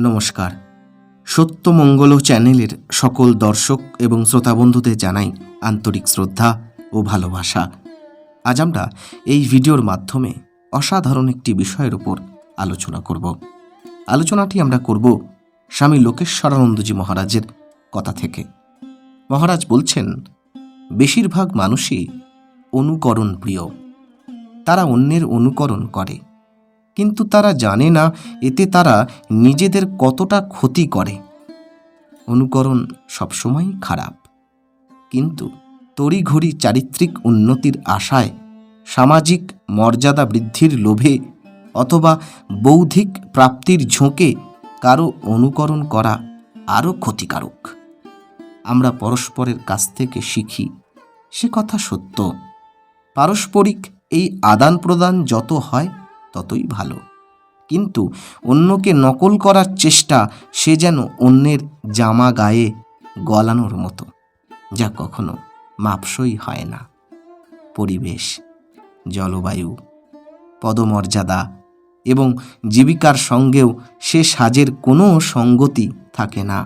নমস্কার। সত্যমঙ্গল চ্যানেলের সকল দর্শক এবং শ্রোতা বন্ধুদের জানাই আন্তরিক শ্রদ্ধা ও ভালোবাসা। আজ আমরা এই ভিডিওর মাধ্যমে অসাধারণ একটি বিষয়ের উপর আলোচনা করব। আলোচনাটি আমরা করব স্বামী লোকেশ্বরানন্দজি মহারাজের কথা থেকে। মহারাজ বলছেন, বেশিরভাগ মানুষই অনুকরণ প্রিয় তারা অন্যের অনুকরণ করে। কিন্তু তারা জানে না, এতে তারা নিজেদের কতটা ক্ষতি করে। অনুকরণ সবসময়ই খারাপ। কিন্তু তড়িঘড়ি চারিত্রিক উন্নতির আশায় সামাজিক মর্যাদা বৃদ্ধির লোভে অথবা বৌদ্ধিক প্রাপ্তির ঝোঁকে কারও অনুকরণ করা আরও ক্ষতিকারক। আমরা পরস্পরের কাছ থেকে শিখি, সে কথা সত্য। পারস্পরিক এই আদান প্রদান যত হয় ততই ভালো। কিন্তু অন্যকে নকল করার চেষ্টা সে যেন অন্যের জামা গায়ে গলানোর মতো, যা কখনো মাপসই হয় না। পরিবেশ, জলবায়ু, পদমর্যাদা এবং জীবিকার সঙ্গেও সে সাজের কোনো সঙ্গতি থাকে না।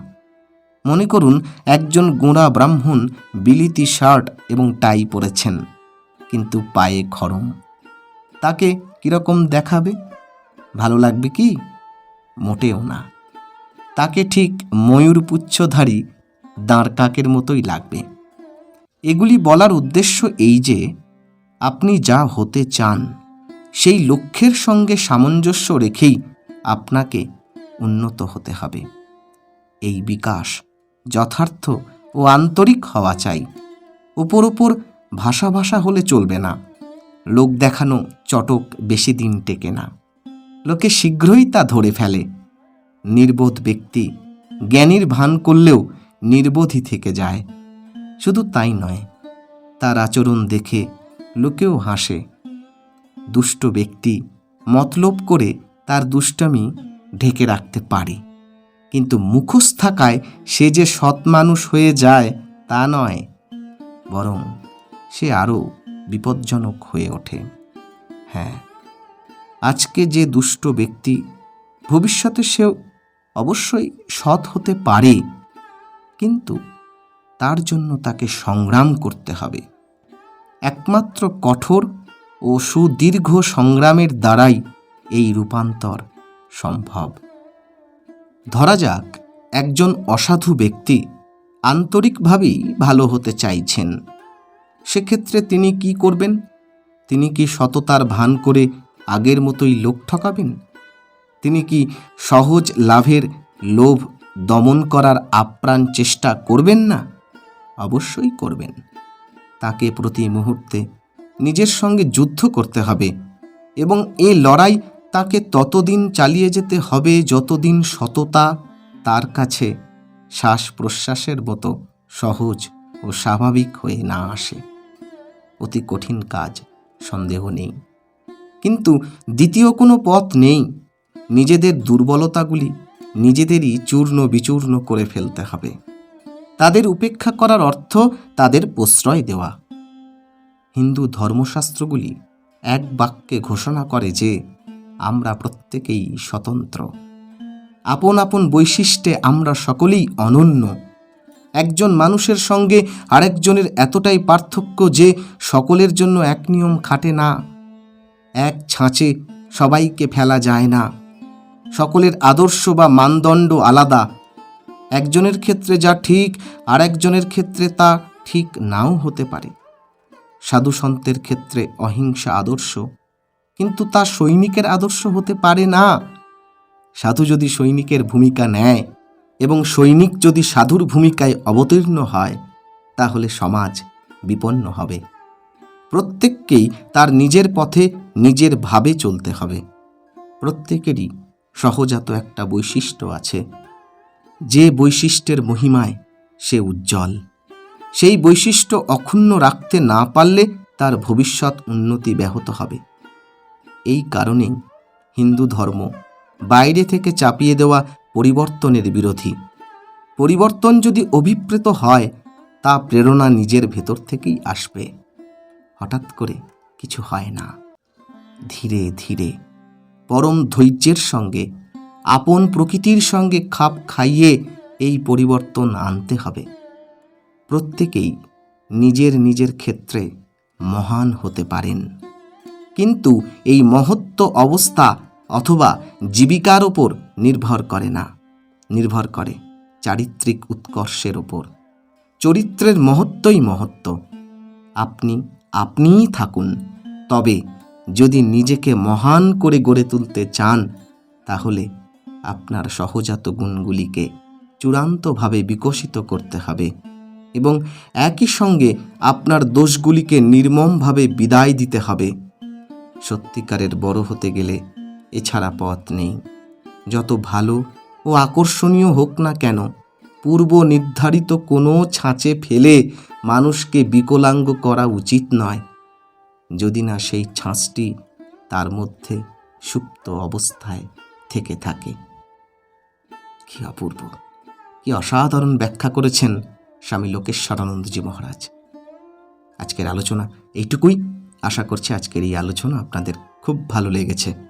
মনে করুন, একজন গোঁড়া ব্রাহ্মণ বিলিতি শার্ট এবং টাই পরেছেন, কিন্তু পায়ে খড়ম তাকে কীরকম দেখাবে? ভালো লাগবে কি? মোটেও না। তাকে ঠিক ময়ূরপুচ্ছধারী দাঁড় কাকের মতোই লাগবে। এগুলি বলার উদ্দেশ্য এই যে, আপনি যা হতে চান, সেই লক্ষ্যের সঙ্গে সামঞ্জস্য রেখেই আপনাকে উন্নত হতে হবে। এই বিকাশ যথার্থ ও আন্তরিক হওয়া চাই। ওপর ওপর ভাষা ভাষা হলে চলবে না। লোক দেখানো চটক বেশি দিন টেকে না। লোকে শীঘ্রই তা ধরে ফেলে। নির্বোধ ব্যক্তি জ্ঞানীর ভান করলেও নির্বোধই থেকে যায়। শুধু তাই নয়, তার আচরণ দেখে লোকেও হাসে। দুষ্ট ব্যক্তি মতলব করে তার দুষ্টামি ঢেকে রাখতে পারে। কিন্তু মুখোশ থাকায় সে যে সৎ মানুষ হয়ে যায় তা নয়, বরং সে আরও বিপজ্জনক হয়ে ওঠে। হ্যাঁ আজকে যে দুষ্ট ব্যক্তি ভবিষ্যতে সেও অবশ্যই সৎ হতে পারে, কিন্তু তার জন্য তাকে সংগ্রাম করতে হবে। একমাত্র কঠোর ও সুদীর্ঘ সংগ্রামের দ্বারাই এই রূপান্তর সম্ভব। ধরা যাক, একজন অসাধু ব্যক্তি আন্তরিকভাবেই ভালো হতে চাইছেন। সেক্ষেত্রে তিনি কি করবেন? তিনি কি সততার ভান করে আগের মতোই লোক ঠকাবেন? তিনি কি সহজ লাভের লোভ দমন করার আপ্রাণ চেষ্টা করবেন না? অবশ্যই করবেন। তাকে প্রতি মুহূর্তে নিজের সঙ্গে যুদ্ধ করতে হবে এবং এ লড়াই তাকে ততদিন চালিয়ে যেতে হবে যতদিন সততা তার কাছে শ্বাস প্রশ্বাসের মতো সহজ ও স্বাভাবিক হয়ে না আসে। অতি কঠিন কাজ, সন্দেহ নেই। কিন্তু দ্বিতীয় কোনো পথ নেই। নিজেদের দুর্বলতাগুলি নিজেদেরই চূর্ণ বিচূর্ণ করে ফেলতে হবে। তাদের উপেক্ষা করার অর্থ তাদের প্রশ্রয় দেওয়া। হিন্দু ধর্মশাস্ত্রগুলি এক বাক্যে ঘোষণা করে যে আমরা প্রত্যেকেই স্বতন্ত্র। আপন আপন বৈশিষ্ট্যে আমরা সকলেই অনন্য। একজন মানুষের সঙ্গে আরেকজনের এতটাই পার্থক্য যে সকলের জন্য এক নিয়ম খাটে না। এক ছাঁচে সবাইকে ফেলা যায় না। সকলের আদর্শ বা মানদণ্ড আলাদা। একজনের ক্ষেত্রে যা ঠিক আর একজনের ক্ষেত্রে তা ঠিক নাও হতে পারে। সাধু সন্তের ক্ষেত্রে অহিংসা আদর্শ, কিন্তু তা সৈনিকের আদর্শ হতে পারে না। সাধু যদি সৈনিকের ভূমিকা নেয় এবং সৈনিক যদি সাধুর ভূমিকায় অবতীর্ণ হয়, তাহলে সমাজ বিপন্ন হবে। প্রত্যেককেই তার নিজের পথে নিজের ভাবে চলতে হবে। প্রত্যেকেরই সহজাত একটা বৈশিষ্ট্য আছে। যে বৈশিষ্ট্যের মহিমায় সে উজ্জ্বল। সেই বৈশিষ্ট্য অক্ষুণ্ণ রাখতে না পারলে তার ভবিষ্যৎ উন্নতি ব্যাহত হবে। এই কারণেই হিন্দু ধর্ম বাইরে থেকে চাপিয়ে দেওয়া পরিবর্তনের বিরোধী। পরিবর্তন যদি অভিপ্রেত হয়, তা প্রেরণা নিজের ভেতর থেকেই আসবে। হঠাৎ করে কিছু হয় না। ধীরে ধীরে পরম ধৈর্যের সঙ্গে, আপন প্রকৃতির সঙ্গে খাপ খাইয়ে এই পরিবর্তন আনতে হবে। প্রত্যেকেই নিজের নিজের ক্ষেত্রে মহান হতে পারেন। কিন্তু এই মহত্ব অবস্থা অথবা জীবিকার ওপর নির্ভর করে না। নির্ভর করে চারিত্রিক উৎকর্ষের ওপর চরিত্রের মহত্বই মহত্ব। আপনি আপনিই থাকুন। তবে যদি নিজেকে মহান করে গড়ে তুলতে চান, তাহলে আপনার সহজাত গুণগুলিকে চূড়ান্তভাবে বিকশিত করতে হবে এবং একই সঙ্গে আপনার দোষগুলিকে নির্মমভাবে বিদায় দিতে হবে। সত্যিকারের বড় হতে গেলে এছাড়া পথ নেই। যত ভালো ও আকর্ষণীয় হোক না কেন, পূর্ব নির্ধারিত কোনো ছাঁচে ফেলে মানুষকে বিকলাঙ্গ করা উচিত নয়। যদি না সেই ছাঁচটি তার মধ্যে সুপ্ত অবস্থায় থেকে থাকে। কি অপূর্ব, কি অসাধারণ ব্যাখ্যা করেছেন স্বামী লোকেশ্বরানন্দজি মহারাজ। আজকের আলোচনা এইটুকুই। আশা করছি আজকের এই আলোচনা আপনাদের খুব ভালো লেগেছে।